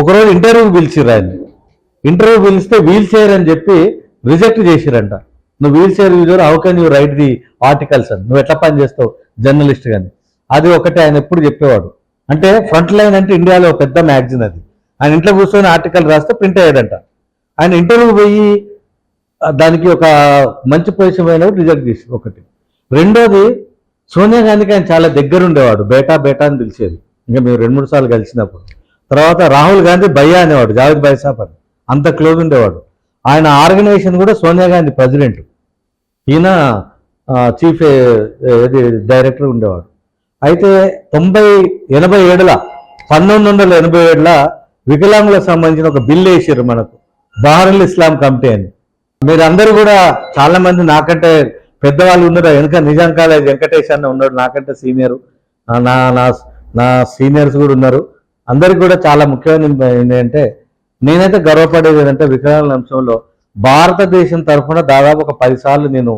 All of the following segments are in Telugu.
ఒకరోజు ఇంటర్వ్యూకి పిలిచిర్రు ఆయన్ని ఇంటర్వ్యూ పిలిస్తే వీల్ చైర్ అని చెప్పి రిజెక్ట్ చేసిరంట నువ్వు wheel chair user how can you write the articles అని. నువ్వు ఎట్లా పని చేస్తావు జర్నలిస్ట్ కానీ అది ఒకటి ఆయన ఎప్పుడు చెప్పేవాడు. అంటే ఫ్రంట్ లైన్ అంటే ఇండియాలో ఒక పెద్ద మ్యాగజిన్ అది. ఆయన ఇంట్లో కూర్చొని ఆర్టికల్ రాస్తే ప్రింట్ అయ్యాడంట ఆయన ఇంటర్వ్యూ పోయి దానికి ఒక మంచి పొజిషన్ అయినప్పుడు రిజెక్ట్ చేసి ఒకటి. రెండోది సోనియా గాంధీకి ఆయన చాలా దగ్గర ఉండేవాడు బేటా బేటా అని పిలిచేది. ఇంకా మేము రెండు మూడు సార్లు కలిసినప్పుడు. తర్వాత రాహుల్ గాంధీ భయ్యా అనేవాడు జావేద్ భాయ్ సాబ్ అని. అంత క్లోజ్ ఉండేవాడు. ఆయన ఆర్గనైజేషన్ కూడా సోనియా గాంధీ ప్రెసిడెంట్. ఈయన చీఫ్ ఇది డైరెక్టర్ ఉండేవాడు. అయితే తొంభై ఎనభై ఏడుల పంతొమ్మిది వందల ఎనభై ఏడుల వికలాంగులకు సంబంధించిన ఒక బిల్ వేసారు మనకు. బహరుల్ ఇస్లాం కమిటీ అని. మీరందరూ కూడా చాలా మంది నాకంటే పెద్దవాళ్ళు ఉన్నారు? వెనక నిజాం కాలేజ్ వెంకటేష్ అన్న ఉన్నాడు నాకంటే సీనియర్. నా నా నా సీనియర్స్ కూడా ఉన్నారు. అందరికి కూడా చాలా ముఖ్యమైన ఏంటంటే నేనైతే గర్వపడేది ఏంటంటే వికలాంగుల అంశంలో భారతదేశం తరఫున దాదాపు ఒక పదిసార్లు నేను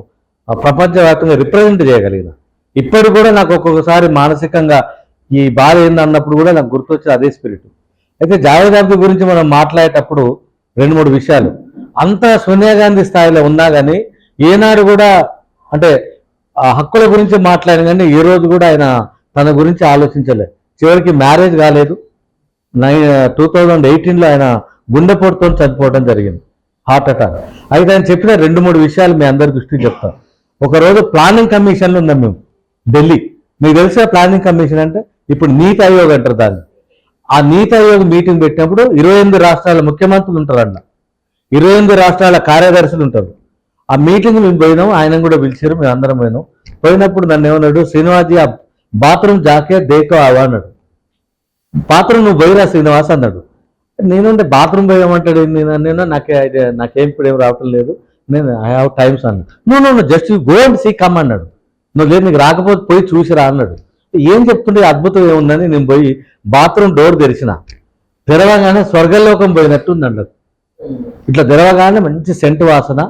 ప్రపంచవ్యాప్తంగా రిప్రజెంట్ చేయగలిగిన. ఇప్పటికి కూడా నాకు ఒక్కొక్కసారి మానసికంగా ఈ బాధ ఏందన్నప్పుడు కూడా నాకు గుర్తొచ్చే అదే స్పిరిట్ అయితే జావేద్ అబ్ది గురించి మనం మాట్లాడేటప్పుడు రెండు మూడు విషయాలు. అంత సోనియా గాంధీ స్థాయిలో ఉన్నా కానీ ఏనాడు కూడా అంటే హక్కుల గురించి మాట్లాడిన కానీ ఈ రోజు కూడా ఆయన తన గురించి ఆలోచించలేదు చివరికి మ్యారేజ్ కాలేదు. నై టూ థౌజండ్ ఎయిటీన్లో ఆయన గుండెపోటుతో చనిపోవడం జరిగింది. Heart attack. అయితే ఆయన చెప్పిన రెండు మూడు విషయాలు మీ అందరి దృష్టికి చెప్తాను ఒకరోజు ప్లానింగ్ కమిషన్లు ఉన్నాం మేము ఢిల్లీ. మీకు తెలిసిన ప్లానింగ్ కమిషన్ అంటే? ఇప్పుడు నీతి ఆయోగ్ అంటారు దాన్ని. ఆ నీతి ఆయోగ్ మీటింగ్ పెట్టినప్పుడు ఇరవై ఎనిమిది రాష్ట్రాల ముఖ్యమంత్రులు ఉంటారన్న. ఇరవై ఎనిమిది రాష్ట్రాల కార్యదర్శులు ఉంటారు. ఆ మీటింగ్ మేము పోయినాం ఆయన కూడా పిలిచారు మేము అందరం పోయినాం. పోయినప్పుడు నన్ను ఏమన్నాడు? శ్రీనివాజీ ఆ బాత్రూమ్ జాకే దేకో ఆవా అన్నాడు. బాత్రూమ్ నువ్వు పోయిరా శ్రీనివాస్ అన్నాడు. నేనంటే బాత్రూమ్ పోయామంటాడు. నేను నేను నాకే నాకేం ఇప్పుడు ఏం రావటం లేదు. నేను ఐ హావ్ టైమ్స్ అన్నాడు. నువ్వు నువ్వు just go and see come అన్నాడు. నువ్వు లేదు నీకు రాకపోతే పోయి చూసిరా అన్నాడు. ఏం చెప్తుంటే అద్భుతం ఏముందని నేను పోయి బాత్రూమ్ డోర్ తెరిచిన. తెరవగానే స్వర్గలోకం పోయినట్టుంది అన్నాడు ఇట్లా తెరవగానే మంచి సెంట్ వాసన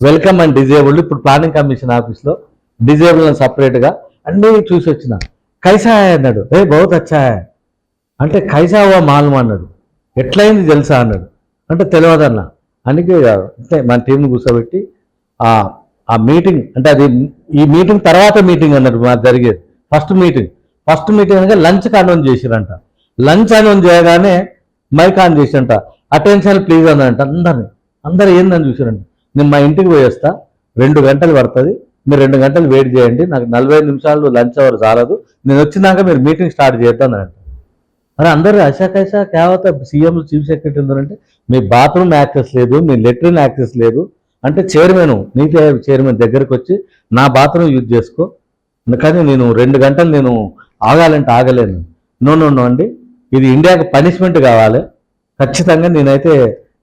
వెల్కమ్ అండ్ డిజేబుల్డ్ ఇప్పుడు ప్లానింగ్ కమిషన్ ఆఫీస్లో డిజేబుల్ అని సపరేట్గా అన్నీ చూసి వచ్చిన. కైసా అన్నాడు. ఏ బహుత్ అచ్చా అంటే కైసావా హువా అన్నాడు. ఎట్లయింది తెలుసా అన్నాడు. అంటే తెలియదన్న అందుకే అంటే మన టీంని కూర్చోబెట్టి ఆ ఆ మీటింగ్ అంటే అది ఈ మీటింగ్ తర్వాత మీటింగ్ అన్నట్టు మాకు జరిగేది. First meeting. ఫస్ట్ మీటింగ్ అనగా లంచ్కి అనౌన్స్ చేసిరంట. లంచ్ అనౌన్స్ చేయగానే మైక్ ఆన్ చేసిరంట. అటెన్షన్ ప్లీజ్ అన్నంట అందరిని. అందరు ఏందని చూసిరంట. నేను మా ఇంటికి పోయేస్తా. రెండు గంటలు పడుతుంది. మీరు రెండు గంటలు వెయిట్ చేయండి. నాకు నలభై ఐదు నిమిషాలు లంచ్ అవర్ చాలదు నేను వచ్చినాక మీరు మీటింగ్ స్టార్ట్ చేద్దాం అంట మరి అందరూ అశాకైసా కేవత సీఎం చీఫ్ సెక్రటరీ ఉన్నారంటే మీ బాత్రూమ్ యాక్సెస్ లేదు మీ లెట్రిన్ యాక్సెస్ లేదు అంటే చైర్మన్ నీతి ఆయోగ్ చైర్మన్ దగ్గరకు వచ్చి నా బాత్రూమ్ యూజ్ చేసుకో. కానీ నేను రెండు గంటలు నేను ఆగాలంటే ఆగలేను. నో నో నో అండి. ఇది ఇండియాకి పనిష్మెంట్ కావాలి. ఖచ్చితంగా నేనైతే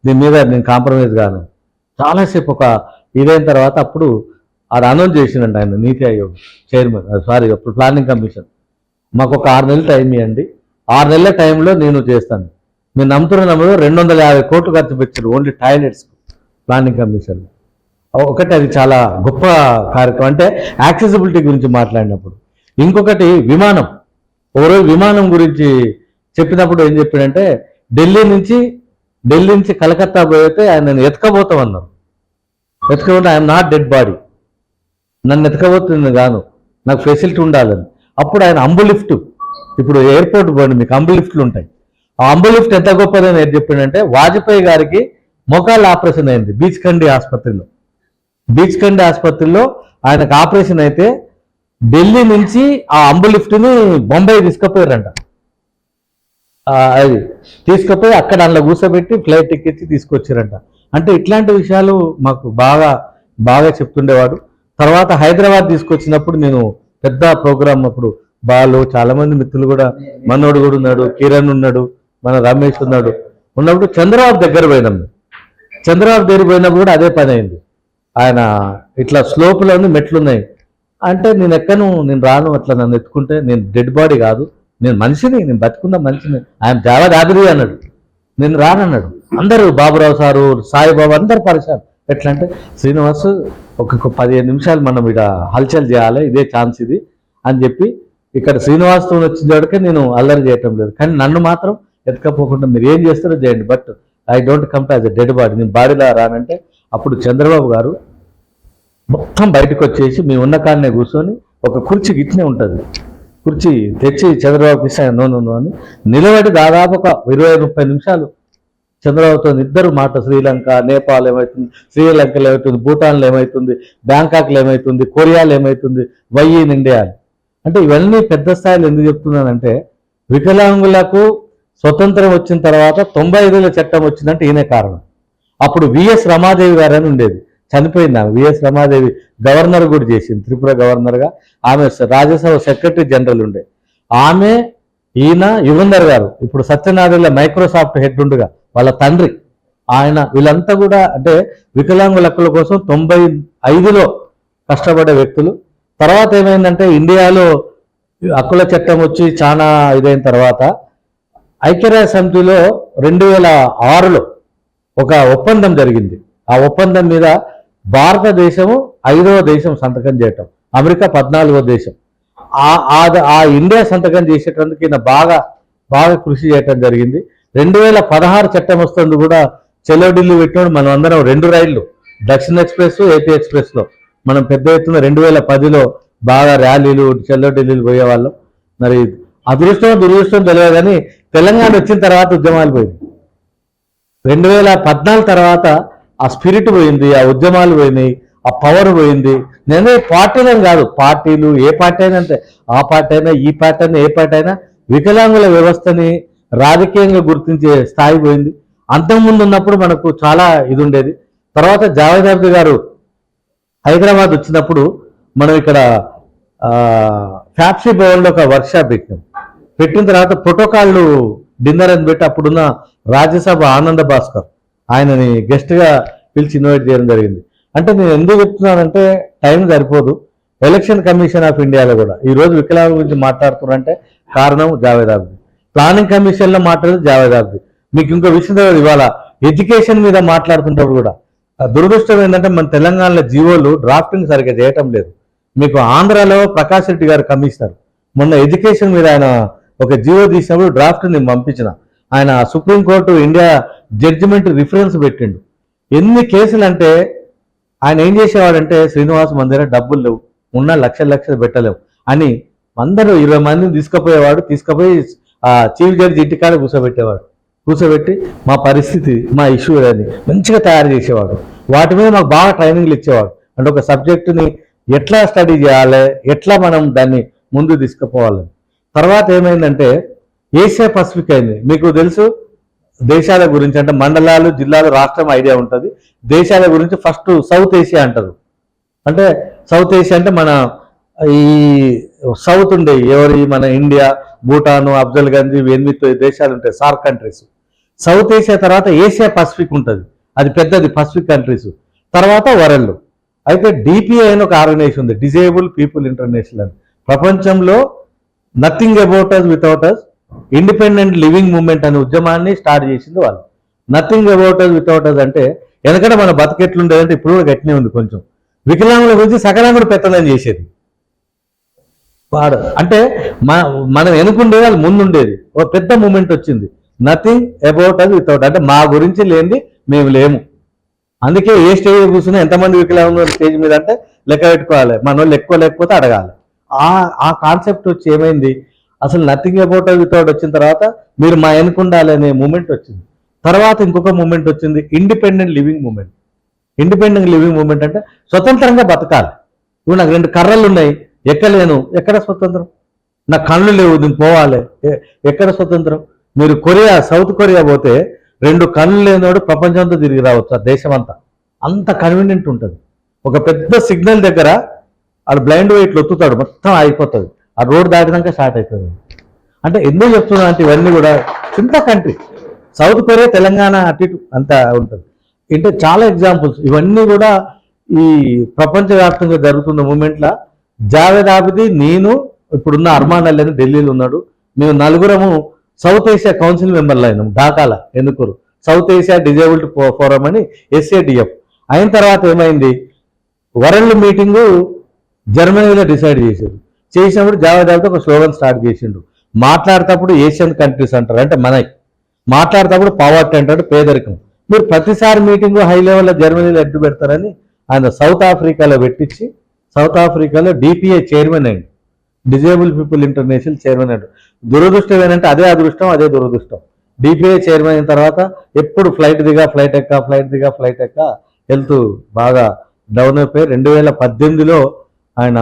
దీని మీద నేను కాంప్రమైజ్ కాను. చాలాసేపు ఒక ఇదైన తర్వాత అప్పుడు అది అనౌన్స్ చేసిండండి ఆయన నీతి ఆయోగ్ చైర్మన్ సారీ అప్పుడు ప్లానింగ్ కమిషన్. మాకు ఒక ఆరు నెలలు టైం ఇవ్వండి. ఆరు నెలల టైంలో నేను చేస్తాను. మీరు నమ్ముతున్న నమ్మదు రెండు వందల యాభై కోట్లు ఖర్చు పెట్టారు ఓన్లీ టాయిలెట్స్ ప్లానింగ్ కమిషన్. ఒకటి అది చాలా గొప్ప కార్యక్రమం. అంటే యాక్సెసిబిలిటీ గురించి మాట్లాడినప్పుడు. ఇంకొకటి విమానం. ఒకరోజు విమానం గురించి చెప్పినప్పుడు ఏం చెప్పాడంటే ఢిల్లీ నుంచి ఢిల్లీ నుంచి కలకత్తా పోయితే ఆయన నన్ను ఎతకబోతామన్నారు. ఎతకబోతే ఐఎమ్ నాట్ డెడ్ బాడీ. నన్ను ఎతకబోతుంది గాను నాకు ఫెసిలిటీ ఉండాలని. అప్పుడు ఆయన అంబులిఫ్ట్. ఇప్పుడు ఎయిర్పోర్ట్ పోండి మీకు అంబు లిఫ్ట్లు ఉంటాయి. ఆ అంబు లిఫ్ట్ ఎంత గొప్పదని ఏం చెప్పిండంటే వాజ్పేయి గారికి మొఖాలు ఆపరేషన్ అయింది బీచ్ కండి ఆసుపత్రిలో. బీచ్ కండి ఆసుపత్రిలో ఆయనకు ఆపరేషన్ అయితే ఢిల్లీ నుంచి ఆ అంబు లిఫ్ట్ని బొంబాయి తీసుకుపోయారంట. అది తీసుకుపోయి అక్కడ అందులో కూర్చోబెట్టి ఫ్లైట్ ఎక్కించి తీసుకొచ్చారంట. అంటే ఇట్లాంటి విషయాలు మాకు బాగా బాగా చెప్తుండేవాడు. తర్వాత హైదరాబాద్ తీసుకొచ్చినప్పుడు నేను పెద్ద ప్రోగ్రామ్ అప్పుడు బాలు చాలా మంది మిత్రులు కూడా మనోడు కూడా ఉన్నాడు కిరణ్ ఉన్నాడు మన రమేష్ ఉన్నాడు. ఉన్నప్పుడు చంద్రబాబు దగ్గర పోయినాం. చంద్రబాబు దగ్గర పోయినప్పుడు కూడా అదే పని అయింది. ఆయన ఇట్లా స్లోపులో ఉంది మెట్లు ఉన్నాయి. అంటే నేను ఎక్కను నేను రాను అట్లా నన్ను ఎత్తుకుంటే నేను డెడ్ బాడీ కాదు. నేను మనిషిని నేను బతుకున్న మనిషిని. ఆయన చాలా దాబిరి అన్నాడు. నేను రానన్నాడు. అందరూ బాబురావు సారు సాయిబాబు అందరు పరిశారు ఎట్లా అంటే శ్రీనివాస్ ఒక పదిహేను నిమిషాలు మనం ఇక హల్చల్ చేయాలి ఇదే ఛాన్స్ ఇది అని చెప్పి ఇక్కడ శ్రీనివాస్తో వచ్చిన చోటకే నేను అల్లరి చేయటం లేదు. కానీ నన్ను మాత్రం ఎత్తుకపోకుండా మీరు ఏం చేస్తారో చేయండి. But I don't come to as a dead body. నేను బాడీలో రానంటే అప్పుడు చంద్రబాబు గారు మొత్తం బయటకు వచ్చేసి మేము ఉన్న కాడనే కూర్చొని ఒక కుర్చీ గిట్నే ఉంటుంది. కుర్చీ తెచ్చి చంద్రబాబుకి ఇస్తాను. నో నో అని నిలబడి దాదాపు ఒక ఇరవై ముప్పై నిమిషాలు చంద్రబాబుతో ఇద్దరు మాట శ్రీలంక నేపాల్ ఏమవుతుంది శ్రీలంకలో ఏమవుతుంది భూటాన్లో ఏమవుతుంది బ్యాంకాక్లో ఏమవుతుంది కొరియాలో ఏమవుతుంది వై ఇన్ ఇండియా అని. అంటే ఇవన్నీ పెద్ద స్థాయిలో ఎందుకు చెప్తున్నానంటే వికలాంగులకు స్వతంత్రం వచ్చిన తర్వాత తొంభై ఐదుల చట్టం వచ్చిందంటే ఈయనే కారణం. అప్పుడు విఎస్ రమాదేవి గారు అని ఉండేది. చనిపోయింది ఆమె. విఎస్ రమాదేవి గవర్నర్ కూడా చేసింది. త్రిపుర గవర్నర్గా ఆమె రాజ్యసభ సెక్రటరీ జనరల్ ఉండే. ఆమె ఈయన యుగంధర్ గారు. ఇప్పుడు సత్యనారాయణ మైక్రోసాఫ్ట్ హెడ్ ఉండగా. వాళ్ళ తండ్రి. ఆయన వీళ్ళంతా కూడా అంటే వికలాంగుల హక్కుల కోసం తొంభై ఐదులో కష్టపడే వ్యక్తులు. తర్వాత ఏమైందంటే ఇండియాలో హక్కుల చట్టం వచ్చి చాలా ఇదైన తర్వాత ఐక్యరాజ్య సమితిలో రెండు వేల ఆరులో ఒక ఒప్పందం జరిగింది. ఆ ఒప్పందం మీద భారతదేశము ఐదవ దేశం సంతకం చేయటం అమెరికా పద్నాలుగో దేశం. ఆ ఆ- ఇండియా సంతకం చేసేటందుకు ఈయన బాగా బాగా కృషి చేయటం జరిగింది. రెండు వేల పదహారు చట్టం వస్తుంది కూడా చెలో ఢిల్లీ పెట్టినప్పుడు మనం అందరం రెండు రైళ్ళు దక్షిణ ఎక్స్ప్రెస్ ఏపీ ఎక్స్ప్రెస్లో. మనం పెద్ద ఎత్తున రెండు వేల పదిలో బాగా ర్యాలీలు చెల్లో ఢిల్లీలు పోయేవాళ్ళం. మరి అదృష్టం దురదృష్టం తెలియదు కానీ తెలంగాణ వచ్చిన తర్వాత ఉద్యమాలు పోయింది రెండు వేల పద్నాలుగు తర్వాత ఆ స్పిరిట్ పోయింది ఆ ఉద్యమాలు పోయినాయి ఆ పవర్ పోయింది. నేనే పార్టీలను కాదు పార్టీలు ఏ పార్టీ అయినా అంటే ఆ పార్టీ అయినా ఈ పార్టీ అయినా ఏ పార్టీ అయినా వికలాంగుల వ్యవస్థని రాజకీయంగా గుర్తించే స్థాయి పోయింది. అంతకుముందు ఉన్నప్పుడు మనకు చాలా ఇది ఉండేది. తర్వాత జావేద్ గారు హైదరాబాద్ వచ్చినప్పుడు మనం ఇక్కడ ఫ్యాప్సీ భవన్లో ఒక వర్క్షాప్ పెట్టినాం. పెట్టిన తర్వాత ప్రోటోకాల్లు డిన్నర్ అని పెట్టి అప్పుడున్న రాజ్యసభ ఆనంద భాస్కర్ ఆయనని గెస్ట్గా పిలిచి ఇన్వైట్ చేయడం జరిగింది. అంటే నేను ఎందుకు చెప్తున్నానంటే టైం సరిపోదు. ఎలక్షన్ కమిషన్ ఆఫ్ ఇండియాలో కూడా. ఈ రోజు వికలాంగుల గురించి మాట్లాడుతున్నారంటే కారణం జావేద్ ఆబ్ది ప్లానింగ్ కమిషన్లో మాట్లాడేది జావేద్ ఆబ్ది మీకు ఇంకో విషయం తెలియదు ఇవాళ. ఎడ్యుకేషన్ మీద మాట్లాడుతున్నప్పుడు కూడా దురదృష్టం ఏంటంటే మన తెలంగాణలో జీవోలు డ్రాఫ్టింగ్ సరిగ్గా చేయటం లేదు. మీకు ఆంధ్రాలో ప్రకాష్ రెడ్డి గారు కమిషనర్. మొన్న ఎడ్యుకేషన్ మీద ఆయన ఒక జీవో తీసినప్పుడు డ్రాఫ్ట్ నేను పంపించిన. ఆయన సుప్రీంకోర్టు ఇండియా జడ్జిమెంట్ రిఫరెన్స్ పెట్టిండు. ఎన్ని కేసులు అంటే ఆయన ఏం చేసేవాడంటే శ్రీనివాస్ మందిర డబ్బులు లేవు. ఉన్న లక్షలు లక్షలు పెట్టలేవు. అని అందరూ ఇరవై మందిని తీసుకుపోయేవాడు తీసుకుపోయి ఆ చీఫ్ జడ్జి ఇంటికాడ కూర్చోబెట్టేవాడు. కూర్చోబెట్టి మా పరిస్థితి మా ఇష్యూ అని మంచిగా తయారు చేసేవాడు. వాటి మీద మాకు బాగా ట్రైనింగ్లు ఇచ్చేవాడు అంటే ఒక సబ్జెక్టుని ఎట్లా స్టడీ చేయాలి ఎట్లా మనం దాన్ని ముందు తీసుకుపోవాలి. తర్వాత ఏమైందంటే ఏషియా పసిఫిక్ అయింది. మీకు తెలుసు దేశాల గురించి అంటే మండలాలు జిల్లాలు రాష్ట్రం ఐడియా ఉంటుంది. దేశాల గురించి ఫస్ట్ సౌత్ ఏషియా అంటారు. అంటే సౌత్ ఏషియా అంటే మన ఈ సౌత్ ఉండే ఎవరి మన ఇండియా భూటాను అఫ్జల్ గంజ్ ఇవి ఎనిమిది దేశాలు ఉంటాయి సార్ కంట్రీస్. సౌత్ ఏషియా తర్వాత ఏషియా పసిఫిక్ ఉంటుంది. అది పెద్దది పసిఫిక్ కంట్రీస్ తర్వాత వరల్డ్. అయితే డిపిఐ అని ఒక ఆర్గనైజేషన్ ఉంది డిజేబుల్ పీపుల్ ఇంటర్నేషనల్ అని. ప్రపంచంలో nothing about us without us independent living movement అనే ఉద్యమాన్ని స్టార్ట్ చేసింది వాళ్ళు. Nothing about us without us అంటే వెనకడ మన బతికెట్లుండేదంటే ఇప్పుడు కూడా గట్టినే ఉంది కొంచెం. వికలాంగుల గురించి సకలాంగుడు పెత్తనం చేసేది. వాడు. అంటే మన మనం వెనుకుండే వాళ్ళు ముందుండేది. ఒక పెద్ద మూమెంట్ వచ్చింది. నథింగ్ అబౌట్ అస్ వితౌట్ అంటే మా గురించి లేనిది మేము లేము. అందుకే ఏ స్టేజ్ కూర్చున్నా ఎంతమంది వికలాంగులు స్టేజ్ మీద అంటే లెక్క పెట్టుకోవాలి. మన వాళ్ళు ఎక్కువ లేకపోతే అడగాలి. ఆ ఆ కాన్సెప్ట్ వచ్చి ఏమైంది? అసలు నథింగ్ అబౌట్ వితౌట్ వచ్చిన తర్వాత మీరు మా వెనుకుండాలి అనే మూమెంట్ వచ్చింది. తర్వాత ఇంకొక మూమెంట్ వచ్చింది. Independent living movement independent living movement అంటే స్వతంత్రంగా బతకాలి. ఇప్పుడు నాకు రెండు కర్రలు ఉన్నాయి. ఎక్కలేను ఎక్కడ స్వతంత్రం? నా కళ్ళు లేవు నేను పోవాలి. ఎక్కడ స్వతంత్రం? మీరు కొరియా సౌత్ కొరియా పోతే రెండు కళ్ళు లేనివాడు ప్రపంచంతో తిరిగి రావచ్చు ఆ దేశం అంతా అంత కన్వీనియంట్ ఉంటుంది. ఒక పెద్ద సిగ్నల్ దగ్గర ఆడు బ్లైండ్ వెయిట్లు ఒత్తుతాడు మొత్తం అయిపోతుంది ఆ రోడ్ దాటినాక స్టార్ట్ అవుతుంది అంటే ఎందుకు చెప్తున్నా అంటే ఇవన్నీ కూడా చిన్న కంట్రీ సౌత్ కొరియా తెలంగాణ అటు ఇటు అంతా ఉంటుంది. అంటే చాలా ఎగ్జాంపుల్స్ ఇవన్నీ కూడా ఈ ప్రపంచవ్యాప్తంగా జరుగుతున్న మూమెంట్లో జావేద్ ఆబిది నేను ఇప్పుడున్న అర్మాన్ అల్లీ ఢిల్లీలో ఉన్నాడు. మేము నలుగురము సౌత్ ఏషియా కౌన్సిల్ మెంబర్లు అయినాం. ఢాకాల ఎందుకు సౌత్ ఏషియా డిజేబుల్డ్ ఫోరం అని ఎస్ఏడిఎఫ్ అయిన తర్వాత ఏమైంది? వరల్డ్ మీటింగు జర్మనీలో డిసైడ్ చేసిండు చేసినప్పుడు జావేద్ ఒక స్లోగన్ స్టార్ట్ చేసిండు మాట్లాడేటప్పుడు ఏషియన్ కంట్రీస్ అంటారు అంటే మనకి మాట్లాడేటప్పుడు పావర్టీ అంటాడు పేదరికం. మీరు ప్రతిసారి మీటింగ్ హై లెవెల్లో జర్మనీలో ఎట్టు పెడతారని ఆయన సౌత్ ఆఫ్రికాలో పెట్టించి సౌత్ ఆఫ్రికాలో డిపిఏ చైర్మన్ అయింది డిజేబుల్ పీపుల్ ఇంటర్నేషనల్ చైర్మన్ అయ్యాడు. దురదృష్టం ఏంటంటే అదే అదృష్టం అదే దురదృష్టం. డిపిఐ చైర్మన్ అయిన తర్వాత ఎప్పుడు ఫ్లైట్ దిగా ఫ్లైట్ ఎక్క ఫ్లైట్ దిగా ఫ్లైట్ ఎక్క హెల్త్ బాగా డౌన్ అయిపోయి రెండు వేల పద్దెనిమిదిలో ఆయన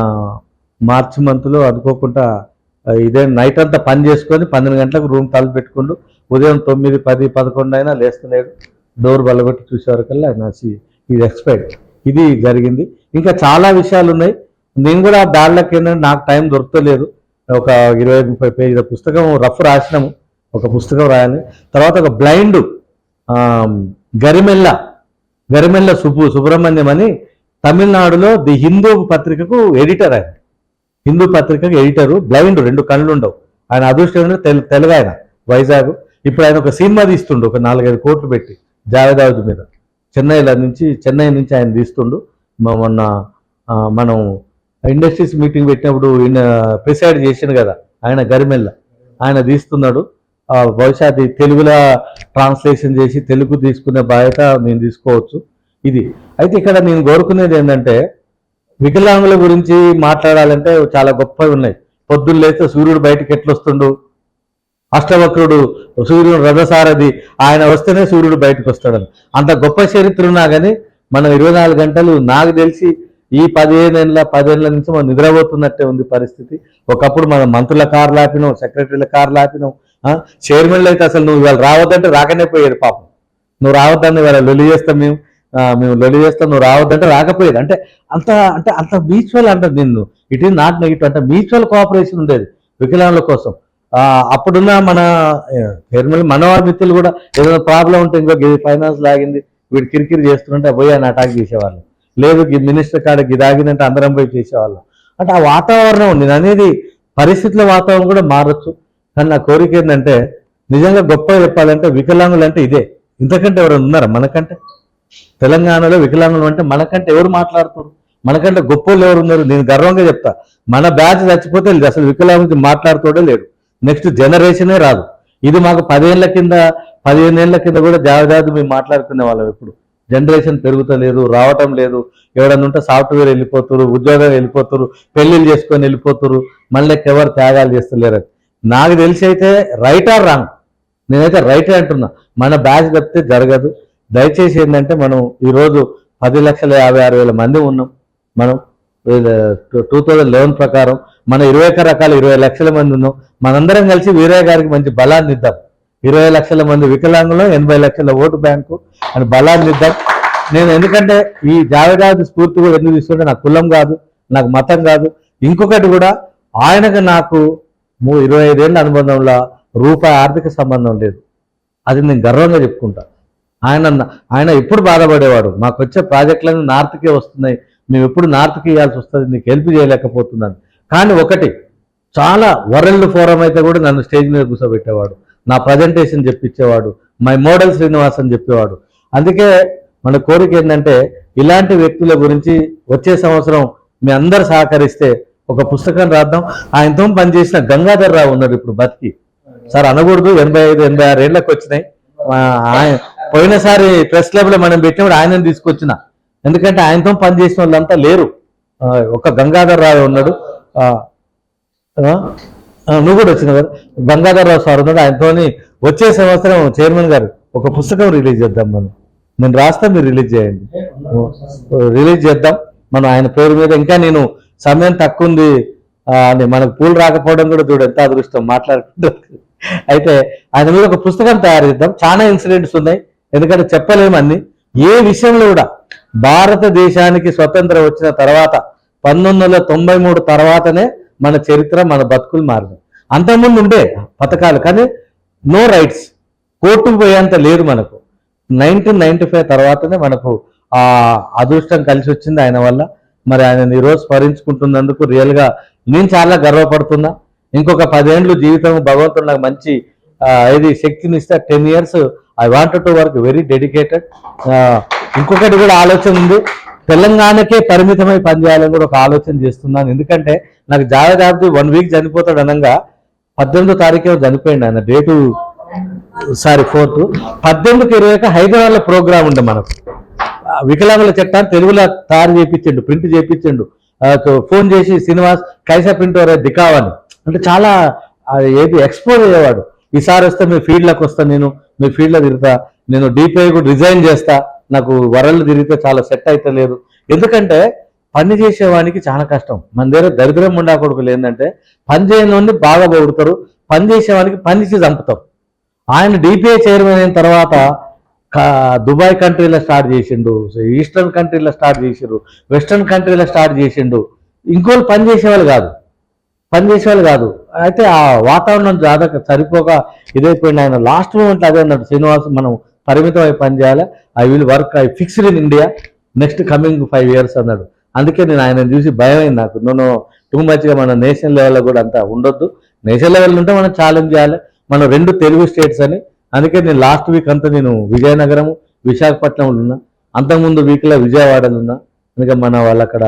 మార్చి మంత్లో అనుకోకుండా ఇదే నైట్ అంతా పని చేసుకొని పన్నెండు గంటలకు రూమ్ తలుపు పెట్టుకుంటూ ఉదయం తొమ్మిది పది పదకొండు అయినా లేస్తలేడు. డోర్ బలగొట్టి చూసేవరకల్లా ఆయన ఇది ఎక్స్పైర్డ్. ఇది జరిగింది. ఇంకా చాలా విషయాలు ఉన్నాయి నేను కూడా బ్యాడ్ ఏంటంటే నాకు టైం దొరకలేదు. ఒక ఇరవై ముప్పై పేజీల పుస్తకం రఫ్ రాసినాము. ఒక పుస్తకం రాయాలి. తర్వాత ఒక బ్లైండ్ గరిమెల్ల గరిమెల్ల సుబ్బు సుబ్రహ్మణ్యం అని తమిళనాడులో ది హిందూ పత్రికకు ఎడిటర్ ఆయన. హిందూ పత్రికకు ఎడిటరు బ్లైండ్ రెండు కళ్ళు ఉండవు ఆయన అదృష్టం తెలు తెలుగు ఆయన వైజాగ్. ఇప్పుడు ఆయన ఒక సినిమా తీస్తుండు ఒక నాలుగైదు కోట్లు పెట్టి జావేదావుద్ మీద. చెన్నైలో నుంచి చెన్నై నుంచి ఆయన తీస్తుండు. మొన్న మనం ఇండస్ట్రీస్ మీటింగ్ పెట్టినప్పుడు ఈయన ప్రిసైడ్ చేసిండు కదా ఆయన గరిమెల్ల. ఆయన తీస్తున్నాడు. బహుశా అది తెలుగులో ట్రాన్స్లేషన్ చేసి తెలుగు తీసుకునే బాధ్యత నేను తీసుకోవచ్చు. ఇది. అయితే ఇక్కడ నేను కోరుకునేది ఏంటంటే వికలాంగుల గురించి మాట్లాడాలంటే చాలా గొప్పవి ఉన్నాయి. పొద్దున్న లేస్తే సూర్యుడు బయటకు ఎట్లొస్తుండు? అష్టవక్రుడు సూర్యుడు రథసారథి ఆయన వస్తేనే సూర్యుడు బయటకు వస్తాడని. అంత గొప్ప చరిత్ర ఉన్నా కానీ మనం ఇరవై నాలుగు గంటలు నాకు తెలిసి ఈ పదిహేనేళ్ళ పదేళ్ళ నుంచి మనం నిద్రపోతున్నట్టే ఉంది పరిస్థితి. ఒకప్పుడు మనం మంత్రుల కార్లు ఆపినాం సెక్రటరీల కార్లు ఆపినాం చైర్మన్లు అయితే అసలు నువ్వు ఇవాళ రావద్దంటే రాకనే పోయేది పాపం. నువ్వు రావద్దని ఇవాళ లొలి చేస్తాం మేము మేము లొలి చేస్తాం నువ్వు రావద్దంటే రాకపోయేది. అంటే అంత అంటే అంత మ్యూచువల్ అంటది నిన్ను. It is not negative. అంటే మ్యూచువల్ కోఆపరేషన్ ఉండేది వికలాంగుల కోసం. అప్పుడున్న మన చైర్మన్ మన మిత్రులు కూడా ఏదైనా ప్రాబ్లం ఉంటే ఇంకో ఫైనాన్స్ లాగింది వీడు కిరికిరి చేస్తుంటే పోయి ఆయన అటాక్ చేసేవాళ్ళు లేదు మినిస్టర్ కాడికి ఇదాగిందంటే అందరం పోయి చేసేవాళ్ళం. అంటే ఆ వాతావరణం నేను అనేది పరిస్థితుల వాతావరణం కూడా మారచ్చు. కానీ నా కోరిక ఏంటంటే నిజంగా గొప్ప చెప్పాలంటే వికలాంగులు అంటే ఇదే. ఇంతకంటే ఎవరైనా ఉన్నారా మనకంటే? తెలంగాణలో వికలాంగులు అంటే మనకంటే ఎవరు మాట్లాడుతున్నారు? మనకంటే గొప్పలు ఎవరు ఉన్నారు? నేను గర్వంగా చెప్తా. మన బ్యాచ్ చచ్చిపోతే అసలు వికలాంగులు మాట్లాడుతూడే లేడు నెక్స్ట్ జనరేషనే రాదు. ఇది మాకు పదేళ్ళ కింద పదిహేను ఏళ్ళ కింద కూడా జాగ్రత్త మేము మాట్లాడుకునే వాళ్ళం ఎప్పుడు. జనరేషన్ పెరుగుతలేదు రావటం లేదు. ఎవడన్నా ఉంటే సాఫ్ట్వేర్ వెళ్ళిపోతారు ఉద్యోగం వెళ్ళిపోతారు పెళ్ళిళ్ళు చేసుకొని వెళ్ళిపోతారు. మళ్ళీ ఎవరు త్యాగాలు చేస్తలేరు నాకు తెలిసి అయితే రైట్ ఆర్ రాంగ్ నేనైతే రైటర్ అంటున్నా. మన బ్యాచ్ తప్పితే జరగదు. దయచేసి ఏంటంటే మనం ఈరోజు పది లక్షల యాభై ఆరు వేల మంది ఉన్నాం. మనం టూ థౌజండ్ లెవెన్ ప్రకారం మన ఇరవై ఒక్క రకాల ఇరవై లక్షల మంది ఉన్నాం. మనందరం కలిసి వీరయ్య గారికి మంచి బలాన్ని ఇద్దాం. ఇరవై లక్షల మంది వికలాంగులు ఎనభై లక్షల ఓటు బ్యాంకు అని బలాన్ని ఇద్దాం. నేను ఎందుకంటే ఈ జావేదాది స్ఫూర్తి కూడా ఎందుకు తీసుకుంటే నాకు కులం కాదు నాకు మతం కాదు. ఇంకొకటి కూడా ఆయనకు నాకు మూ ఇరవై ఐదేళ్ళ అనుబంధంలో రూపాయి ఆర్థిక సంబంధం లేదు. అది నేను గర్వంగా చెప్పుకుంటా. ఆయన ఆయన ఎప్పుడు బాధపడేవాడు మాకు వచ్చే ప్రాజెక్టులన్నీ నార్త్కే వస్తున్నాయి మేము ఎప్పుడు నార్త్కి ఇవ్వాల్సి వస్తుంది నీకు హెల్ప్ చేయలేకపోతున్నాను. కానీ ఒకటి చాలా వరల్డ్ ఫోరం అయితే కూడా నన్ను స్టేజ్ మీద కూర్చోబెట్టేవాడు. నా ప్రజెంటేషన్ చెప్పించేవాడు. మై మోడల్ శ్రీనివాస్ అని చెప్పేవాడు. అందుకే మన కోరిక ఏంటంటే ఇలాంటి వ్యక్తుల గురించి వచ్చే సంవత్సరం మీ అందరు సహకరిస్తే ఒక పుస్తకం రాద్దాం. ఆయనతో పనిచేసిన గంగాధర్ రావు ఉన్నాడు ఇప్పుడు బతికి. సార్ అనకూడదు ఎనభై ఐదు ఎనభై ఆరు ఏళ్ళకి వచ్చినాయి. ఆయన పోయినసారి ప్రెస్ క్లబ్లో మనం పెట్టినప్పుడు ఆయనను తీసుకొచ్చిన. ఎందుకంటే ఆయనతో పనిచేసిన వాళ్ళంతా లేరు. ఒక గంగాధర్ రావు ఉన్నాడు. నువ్వు కూడా వచ్చిన గంగాధరరావు సార్ ఉన్నాడు ఆయనతోని వచ్చే సంవత్సరం చైర్మన్ గారు ఒక పుస్తకం రిలీజ్ చేద్దాం మనం. నేను రాస్తా మీరు రిలీజ్ చేయండి. రిలీజ్ చేద్దాం. మనం ఆయన పేరు మీద ఇంకా నేను సమయం తక్కువ ఉంది. అని మనకు పూలు రాకపోవడం కూడా చూడు ఎంత అదృష్టం మాట్లాడుకుంటారు అయితే ఆయన మీద ఒక పుస్తకం తయారు చేద్దాం. చాలా ఇన్సిడెంట్స్ ఉన్నాయి. ఎందుకంటే చెప్పలేము అన్ని. ఏ విషయంలో కూడా భారతదేశానికి స్వతంత్రం వచ్చిన తర్వాత పంతొమ్మిది వందల తొంభై మూడు తర్వాతనే మన చరిత్ర మన బతుకులు మారినాయి. అంతకుముందు ఉండే పథకాలు కానీ నో రైట్స్ కోర్టుకు పోయేంత లేదు మనకు. నైన్టీన్ నైన్టీ ఫైవ్ తర్వాతనే మనకు ఆ అదృష్టం కలిసి వచ్చింది ఆయన వల్ల. మరి ఆయన ఈరోజు స్మరించుకుంటున్నందుకు రియల్గా నేను చాలా గర్వపడుతున్నా. ఇంకొక పదేండ్లు జీవితం భగవంతుడు నాకు మంచి ఇది శక్తిని ఇస్తే ten years I want to work very dedicated. ఇంకొకటి కూడా ఆలోచన ఉంది. తెలంగాణకే పరిమితమై పనిచేయాలని కూడా ఒక ఆలోచన చేస్తున్నాను. ఎందుకంటే నాకు జావేదాబ్ది వన్ వీక్ చనిపోతాడు అనగా పద్దెనిమిదో తారీఖు చనిపోయింది ఆయన డేటు సారీ ఫోర్త్. పద్దెనిమిదికి ఇరవై హైదరాబాద్లో ప్రోగ్రామ్ ఉండే మనకు. వికలాంగుల చట్టాన్ని తెలుగులో తయారు చేయించండు ప్రింట్ చేయించండు ఫోన్ చేసి శ్రీనివాస్ కైసా ప్రింట్ దికావని అంటే చాలా ఏది ఎక్స్ప్లోర్ అయ్యేవాడు. ఈసారి వస్తే మీ ఫీల్డ్లోకి వస్తా నేను మీ ఫీల్డ్లో తిరుగుతా నేను డిపిఐ కూడా రిజైన్ చేస్తా నాకు వరల్డ్ తిరిగితే చాలా సెట్ అయితే లేదు. ఎందుకంటే పని చేసేవానికి చాలా కష్టం. మన దగ్గర దరిద్రం ఉండా కొడుకులు ఏంటంటే పని చేయని బాగా పొగుడతారు పని చేసేవానికి పని చేసి చంపుతారు. ఆయన డిపిఐ చైర్మన్ అయిన తర్వాత దుబాయ్ కంట్రీలో స్టార్ట్ చేసిండు ఈస్టర్న్ కంట్రీలో స్టార్ట్ చేసిండు వెస్టర్న్ కంట్రీలో స్టార్ట్ చేసిండు. ఇంకోళ్ళు పని చేసేవాళ్ళు కాదు. పని చేసేవాళ్ళు కాదు. అయితే ఆ వాతావరణం జాతక సరిపోక ఇదైపోయింది. ఆయన లాస్ట్ మూమెంట్ అదే అన్నాడు శ్రీనివాస్ మనం పరిమితమై పని చేయాలి? I will work I fixed in India next coming five years అన్నాడు. అందుకే నేను ఆయన చూసి భయం అయింది నాకు నన్ను టూ మచ్గా మన నేషనల్ లెవెల్లో కూడా అంతా ఉండొద్దు. నేషనల్ లెవెల్ ఉంటే మనం ఛాలెంజ్ చేయాలి. మనం రెండు తెలుగు స్టేట్స్ అని. అందుకే నేను లాస్ట్ వీక్ అంతా నేను విజయనగరం విశాఖపట్నంలో ఉన్నా. అంతకుముందు వీక్లో విజయవాడలో ఉన్నా. అందుకే మన వాళ్ళు అక్కడ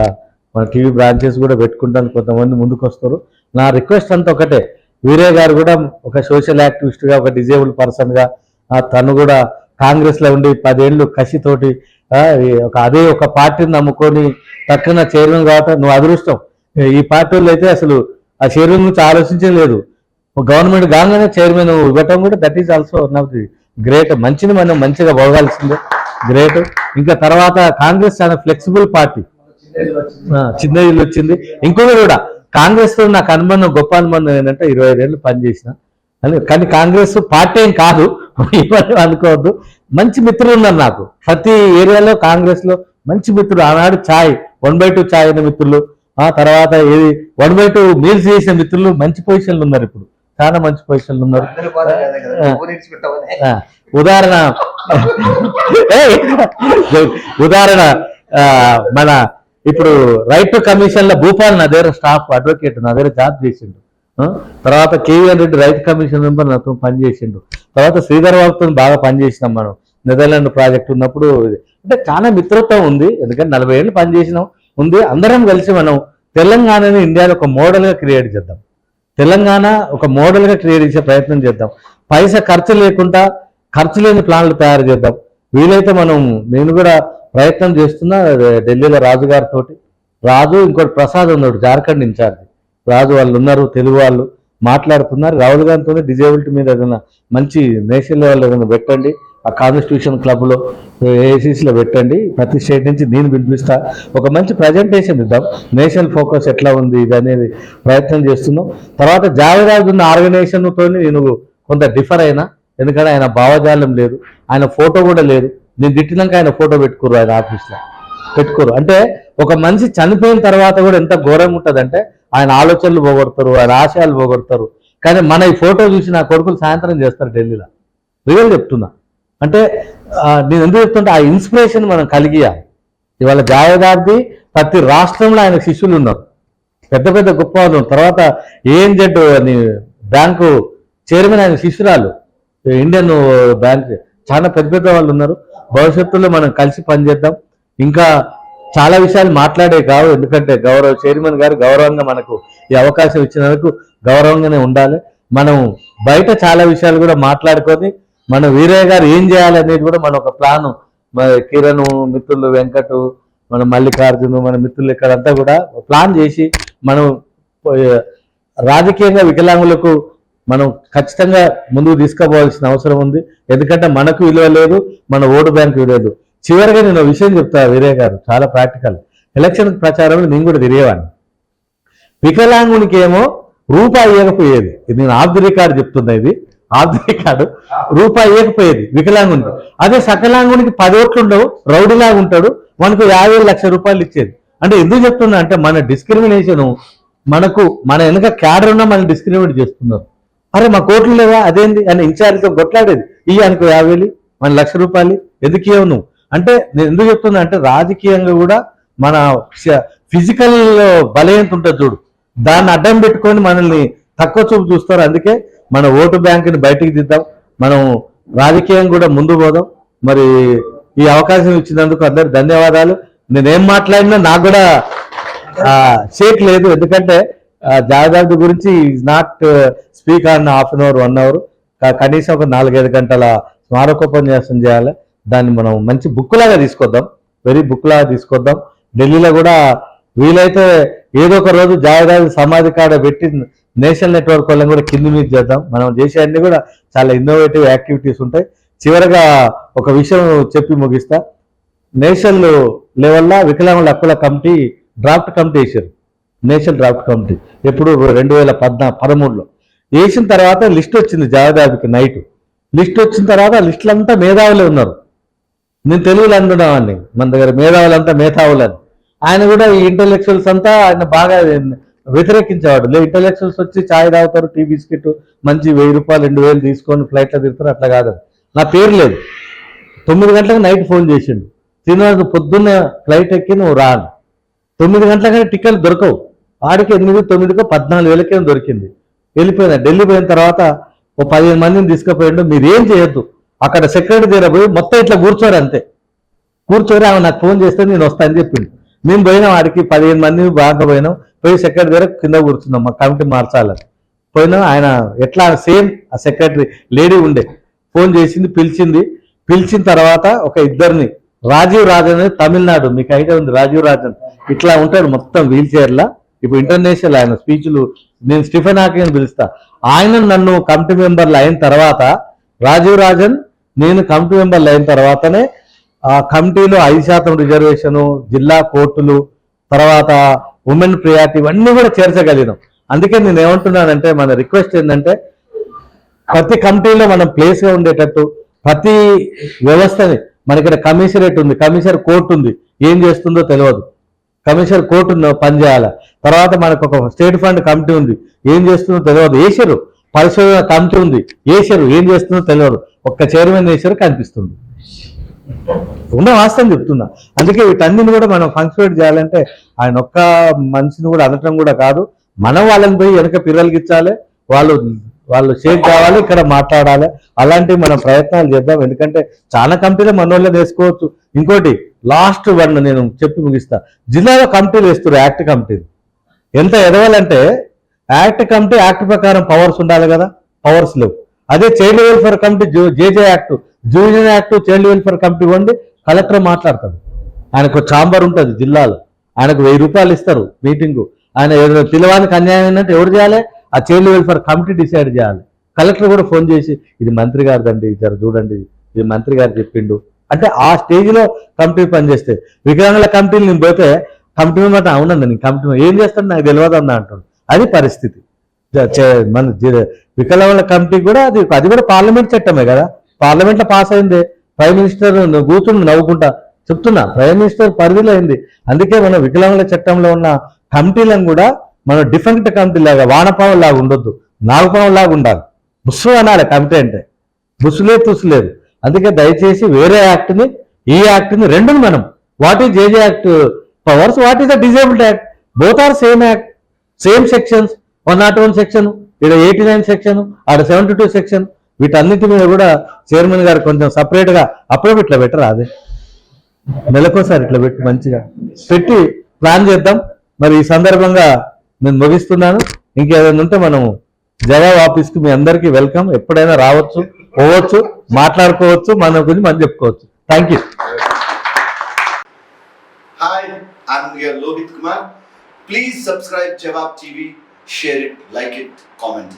మన టీవీ బ్రాంచెస్ కూడా పెట్టుకుంటాను. కొంతమంది ముందుకు వస్తారు నా రిక్వెస్ట్ అంతా ఒకటే. వీరే గారు కూడా ఒక సోషల్ యాక్టివిస్ట్గా ఒక డిజేబుల్ పర్సన్గా తను కూడా కాంగ్రెస్లో ఉండి పదేళ్ళు కసితోటి ఒక అదే ఒక పార్టీని నమ్ముకొని తక్కువ చైర్మన్ కావటం నువ్వు అదృష్టం. ఈ పార్టీ వాళ్ళు అయితే అసలు ఆ చైర్మన్ గురించి ఆలోచించలేదు గవర్నమెంట్ కాగానే చైర్మన్ ఇవ్వటం కూడా that is also one of the great మంచిని మనం మంచిగా పోగాల్సిందే. గ్రేట్ ఇంకా తర్వాత కాంగ్రెస్ చాలా ఫ్లెక్సిబుల్ పార్టీ చిన్న ఇల్లు వచ్చింది. ఇంకొకటి కూడా కాంగ్రెస్తో నాకు అనుబంధం గొప్ప అనుబంధం ఏంటంటే ఇరవై ఐదేళ్ళు పనిచేసిన. అని కానీ కాంగ్రెస్ పార్టీ ఏం కాదు. అనుకోవద్దు. మంచి మిత్రులు ఉన్నారు నాకు. ప్రతి ఏరియాలో కాంగ్రెస్లో మంచి మిత్రులు. ఆనాడు ఛాయ్ వన్ బై టూ ఛాయ్ అయిన మిత్రులు. ఆ తర్వాత ఏది వన్ బై టూ మీల్స్ చేసిన మిత్రులు మంచి పొజిషన్లు ఉన్నారు ఇప్పుడు. చాలా మంచి పొజిషన్లు ఉన్నారు. ఉదాహరణ! ఉదాహరణ మన ఇప్పుడు రైట్ కమిషన్లో భూపాల్ నా దగ్గర స్టాఫ్ అడ్వకేట్ నా దగ్గర జాబ్ చేసిండు. తర్వాత KVN Reddy right commission member నాతో పనిచేసిండు తర్వాత శ్రీధర్ బాబుతో బాగా పనిచేసినాం మనం. నెదర్లాండ్ ప్రాజెక్ట్ ఉన్నప్పుడు అంటే చాలా మిత్రత్వం ఉంది. ఎందుకంటే నలభై ఏళ్ళు పనిచేసినాం. ఉంది. అందరం కలిసి మనం తెలంగాణని ఇండియాలో ఒక మోడల్గా క్రియేట్ చేద్దాం. తెలంగాణ ఒక మోడల్గా క్రియేట్ చేసే ప్రయత్నం చేద్దాం. పైసా ఖర్చు లేకుండా ఖర్చు లేని ప్లాన్లు తయారు చేద్దాం. వీలైతే మనం నేను కూడా ప్రయత్నం చేస్తున్నా ఢిల్లీలో రాజు గారితో రాజు ఇంకోటి ప్రసాద్ ఉన్నాడు జార్ఖండ్ ఇన్ఛార్జ్. రాజు వాళ్ళు ఉన్నారు తెలుగు వాళ్ళు. మాట్లాడుతున్నారు. రాహుల్ గాంధీతో డిజేబిలిటీ మీద ఏదైనా మంచి నేషనల్ లెవెల్ ఏదైనా పెట్టండి. ఆ కాన్స్టిట్యూషన్ క్లబ్లో ఏసీసీలో పెట్టండి. ప్రతి స్టేట్ నుంచి నేను పిలిపిస్తా. ఒక మంచి ప్రజెంటేషన్ ఇద్దాం. నేషనల్ ఫోకస్ ఎట్లా ఉంది ఇది అనేది ప్రయత్నం చేస్తున్నాం. తర్వాత జావేదాజ్ ఉన్న ఆర్గనైజేషన్తో నేను కొంత డిఫర్ అయినా. ఎందుకంటే ఆయన భావజాలం లేదు. ఆయన ఫోటో కూడా లేదు. నేను తిట్టినాక ఆయన ఫోటో పెట్టుకోరు ఆయన ఆఫీస్లో. పెట్టుకోరు. అంటే ఒక మనిషి చనిపోయిన తర్వాత కూడా ఎంత ఘోరంగా ఉంటుందంటే ఆయన ఆలోచనలు పోగొడతారు ఆయన ఆశయాలు పోగొడతారు. కానీ మన ఈ ఫోటో చూసి నా కొడుకులు సాయంత్రం చేస్తారు ఢిల్లీలో. రియల్ చెప్తున్నా. అంటే నేను ఎందుకు చెప్తుంటే ఆ ఇన్స్పిరేషన్ మనం కలిగియాలి. ఇవాళ జాయదార్ది ప్రతి రాష్ట్రంలో ఆయన శిష్యులు ఉన్నారు. పెద్ద పెద్ద గొప్ప తర్వాత ఏఎన్జెడ్ బ్యాంకు చైర్మన్ ఆయన శిష్యురాలు. ఇండియన్ బ్యాంక్ చాలా పెద్ద పెద్ద వాళ్ళు ఉన్నారు. భవిష్యత్తులో మనం కలిసి పనిచేద్దాం. ఇంకా చాలా విషయాలు మాట్లాడే కావు. ఎందుకంటే గౌరవ చైర్మన్ గారు గౌరవంగా మనకు ఈ అవకాశం ఇచ్చినందుకు గౌరవంగానే ఉండాలి. మనం బయట చాలా విషయాలు కూడా మాట్లాడుకొని మన వీరయ్య గారు ఏం చేయాలి అనేది కూడా మన ఒక ప్లాన్. కిరణ్ మిత్రులు వెంకటు మన మల్లికార్జును మన మిత్రులు ఇక్కడంతా కూడా ప్లాన్ చేసి మనం రాజకీయంగా వికలాంగులకు మనం ఖచ్చితంగా ముందుకు తీసుకోవాల్సిన అవసరం ఉంది. ఎందుకంటే మనకు విలువ లేదు మన ఓటు బ్యాంక్ విలువ లేదు. చివరిగా నేను విషయం చెప్తా వీరయ్య గారు చాలా ప్రాక్టికల్ ఎలక్షన్ ప్రచారంలో నేను కూడా తిరిగేవాడిని. వికలాంగునికి ఏమో రూపాయి ఇవ్వకపోయేది ఇది నేను ఆఫ్ ది రికార్డు చెప్తున్నా ఇది. Off the record. రూపాయి ఇవ్వకపోయేది వికలాంగునికి. అదే సకలాంగునికి పది ఓట్లు ఉండవు రౌడీలాగా ఉంటాడు మనకు యాభై లక్షల రూపాయలు ఇచ్చేది. అంటే ఎందుకు చెప్తున్నా అంటే మన డిస్క్రిమినేషన్ మనకు మన వెనక క్యాడర్ ఉన్నా మనం డిస్క్రిమినేట్ చేస్తున్నారు. అరే మా కోట్లు లేవా? అదేంది? అని ఇన్ఛార్జ్తో కొట్లాడేది. ఇయ్యి అనుకో యాభై మన లక్ష రూపాయలు. ఎందుకు ఇవ్వవు నువ్వు? అంటే నేను ఎందుకు చెప్తున్నా అంటే రాజకీయంగా కూడా మన ఫిజికల్ బలహీనత ఉంటుంది చూడు. దాన్ని అడ్డం పెట్టుకొని మనల్ని తక్కువ చూపు చూస్తారు. అందుకే మన ఓటు బ్యాంకుని బయటికి దిద్దాం. మనం రాజకీయం కూడా ముందు పోదాం. మరి ఈ అవకాశం ఇచ్చినందుకు అందరు ధన్యవాదాలు. నేనేం మాట్లాడినా నాకు కూడా షేక్ లేదు. ఎందుకంటే జాగ్రత్త గురించి not speak on half an hour one hour కనీసం ఒక నాలుగైదు గంటల స్మారకోపన్యాసం చేయాలి. దాన్ని మనం మంచి బుక్ లాగా తీసుకొద్దాం. వెరీ బుక్ లాగా తీసుకొద్దాం. ఢిల్లీలో కూడా వీలైతే ఏదో ఒక రోజు జాయదాది సమాధి కాడ పెట్టి నేషనల్ నెట్వర్క్ వాళ్ళని కూడా కింది మీద చేద్దాం. మనం చేసే అన్ని కూడా చాలా ఇన్నోవేటివ్ యాక్టివిటీస్ ఉంటాయి. చివరగా ఒక విషయం చెప్పి ముగిస్తా. నేషనల్ లెవెల్లో వికలాంగుల హక్కుల కమిటీ డ్రాఫ్ట్ కమిటీ వేసారు నేషనల్ డ్రాఫ్ట్ కమిటీ. ఎప్పుడు? రెండు వేల పద్నా పదమూడులో వేసిన తర్వాత లిస్ట్ వచ్చింది జావేదాబికి నైట్. లిస్ట్ వచ్చిన తర్వాత లిస్టులంతా మేధావులే ఉన్నారు. నేను తెలుగులో అనుకున్నావాడిని మన దగ్గర మేధావులంతా మేధావులని ఆయన కూడా ఈ ఇంటలెక్చువల్స్ అంతా ఆయన బాగా వ్యతిరేకించేవాడు. లే ఇంటలెక్చువల్స్ వచ్చి చాయ్ తాగుతారు టీ బిస్కెట్ మంచి వెయ్యి రూపాయలు రెండు వేలు తీసుకొని ఫ్లైట్లో తిరుగుతారు అట్లా కాదు నా పేరు లేదు. తొమ్మిది గంటలకు నైట్ ఫోన్ చేసిండు. శ్రీనివాస్ పొద్దున్న ఫ్లైట్ ఎక్కి నువ్వు రాను తొమ్మిది గంటలకైనా టికెట్లు దొరకవు. ఆడికి ఎనిమిది తొమ్మిదికో పద్నాలుగు వేలకే దొరికింది. వెళ్ళిపోయినా. ఢిల్లీ పోయిన తర్వాత ఓ పదిహేను మందిని తీసుకుపోయిండు. మీరు ఏం చేయొద్దు. అక్కడ సెక్రటరీ దగ్గర పోయి మొత్తం ఇట్లా కూర్చోరు అంతే. కూర్చోరు ఆమె నాకు ఫోన్ చేస్తే నేను వస్తానని చెప్పింది మేము పోయినాం ఆడికి పదిహేను మంది బాగా పోయినాం. పోయి సెక్రటరీ దగ్గర కింద కూర్చున్నాం. మా కమిటీ మార్చాలని. పోయినాం ఆయన ఎట్లా సేమ్ ఆ సెక్రటరీ లేడీ ఉండే. ఫోన్ చేసింది పిలిచింది. పిలిచిన తర్వాత ఒక ఇద్దరిని రాజీవ్ రాజన్ అనేది తమిళనాడు మీకు ఐడియా ఉంది రాజీవ్ రాజన్. ఇట్లా ఉంటాడు మొత్తం వీల్ చైర్లా ఇప్పుడు ఇంటర్నేషనల్ ఆయన స్పీచ్లు నేను స్టిఫెన్ హాకింగ్ అని పిలుస్తా. ఆయన నన్ను కమిటీ మెంబర్లు అయిన తర్వాత రాజీవ్ రాజన్ నేను కమిటీ మెంబర్లు అయిన తర్వాతనే ఆ కమిటీలో ఐదు శాతం రిజర్వేషన్ జిల్లా కోర్టులు తర్వాత ఉమెన్ ప్రియారిటీ ఇవన్నీ కూడా చేర్చగలిగినాం. అందుకే నేను ఏమంటున్నానంటే మన రిక్వెస్ట్ ఏంటంటే ప్రతి కమిటీలో మనం ప్లేస్గా ఉండేటట్టు ప్రతి వ్యవస్థని మన ఇక్కడ కమిషనరేట్ ఉంది కమిషనర్ కోర్టు ఉంది ఏం చేస్తుందో తెలియదు. కమిషనర్ కోర్టు పనిచేయాలి పని తర్వాత మనకు ఒక స్టేట్ ఫండ్ కమిటీ ఉంది ఏం చేస్తుందో తెలియదు. వేసారు పరిశోధన కమిటీ ఉంది. వేసారు ఏం చేస్తుందో తెలియదు. ఒక్క చైర్మన్ వేసారు కనిపిస్తుంది. ఉన్న వాస్తవం చెప్తున్నా. అందుకే వీటన్నిటిని కూడా మనం ఫంక్షన్ చేయాలంటే ఆయన ఒక్క మనిషిని కూడా అనటం కూడా కాదు. మనం వాళ్ళని పోయి వెనక పిల్లలకిచ్చాలి వాళ్ళు వాళ్ళు షేక్ కావాలి ఇక్కడ మాట్లాడాలి. అలాంటి మనం ప్రయత్నాలు చేద్దాం. ఎందుకంటే చాలా కంపెనీలు మన వాళ్ళే వేసుకోవచ్చు ఇంకోటి లాస్ట్ వన్ నేను చెప్పి ముగిస్తా. జిల్లాలో కమిటీలు వేస్తారు యాక్ట్ కమిటీలు ఎంత ఎదవాలంటే యాక్ట్ కమిటీ యాక్ట్ ప్రకారం పవర్స్ ఉండాలి కదా? పవర్స్ లేవు. అదే child welfare committee JJ act junior act child welfare committee వండి కలెక్టర్ మాట్లాడతాడు. ఆయనకు ఛాంబర్ ఉంటుంది జిల్లాలో. ఆయనకు వెయ్యి రూపాయలు ఇస్తారు మీటింగు. ఆయన ఏదైనా పిల్లవానికి అన్యాయం ఏంటంటే ఎవరు చేయాలి? ఆ చైల్డ్ వెల్ఫేర్ కమిటీ డిసైడ్ చేయాలి. కలెక్టర్ కూడా ఫోన్ చేసి ఇది మంత్రి గారిదండి ఇద్దరు చూడండి ఇది మంత్రి గారు చెప్పిండు. అంటే ఆ స్టేజ్లో కమిటీ పనిచేస్తే వికలాంగుల కమిటీలు నేను పోతే కమిటీ మెంబర్ అవునండి నేను కమిటీ ఏం చేస్తాను నాకు తెలియదు అన్న అంటాడు. అది పరిస్థితి. మన వికలాంగుల కమిటీ కూడా అది అది కూడా పార్లమెంట్ చట్టమే కదా? పార్లమెంట్లో పాస్ అయింది. ప్రైమ్ మినిస్టర్ నువ్వు కూర్చుని నవ్వుకుంటా చెప్తున్నా ప్రైమ్ మినిస్టర్ పరిధిలో అయింది. అందుకే మనం వికలాంగుల చట్టంలో ఉన్న కమిటీలను కూడా మనం డిఫరెంట్ కమిటీ లాగా వానపావం లాగా ఉండొద్దు. నాగపావం లాగా ఉండాలి బుస్సు అనాలి కమిటీ అంటే. బుస్సులేదు తుసులేదు అందుకే దయచేసి వేరే యాక్ట్ని ఈ యాక్ట్ని రెండుని మనం. What is JJ act? Powers what is the disabled act? Both are same act. Same sections one not one section ఇక్కడ ఎయిటీ నైన్ సెక్షన్ ఆడ సెవెంటీ టూ సెక్షన్ వీటన్నిటి మీద కూడా చైర్మన్ గారు కొంచెం సపరేట్గా అప్పుడే ఇట్లా పెట్టరా అదే? నెలకోసారి ఇట్లా పెట్టి మంచిగా. పెట్టి ప్లాన్ చేద్దాం. మరి ఈ సందర్భంగా నేను ముగిస్తున్నాను. ఇంకేదైనా ఉంటే మనము జవాబ్ ఆఫీస్కి మీ అందరికీ వెల్కమ్. ఎప్పుడైనా రావచ్చు పోవచ్చు మాట్లాడుకోవచ్చు మన గురించి మనం చెప్పుకోవచ్చు. Thank you hi I'm your please subscribe Jawab TV share it like it comment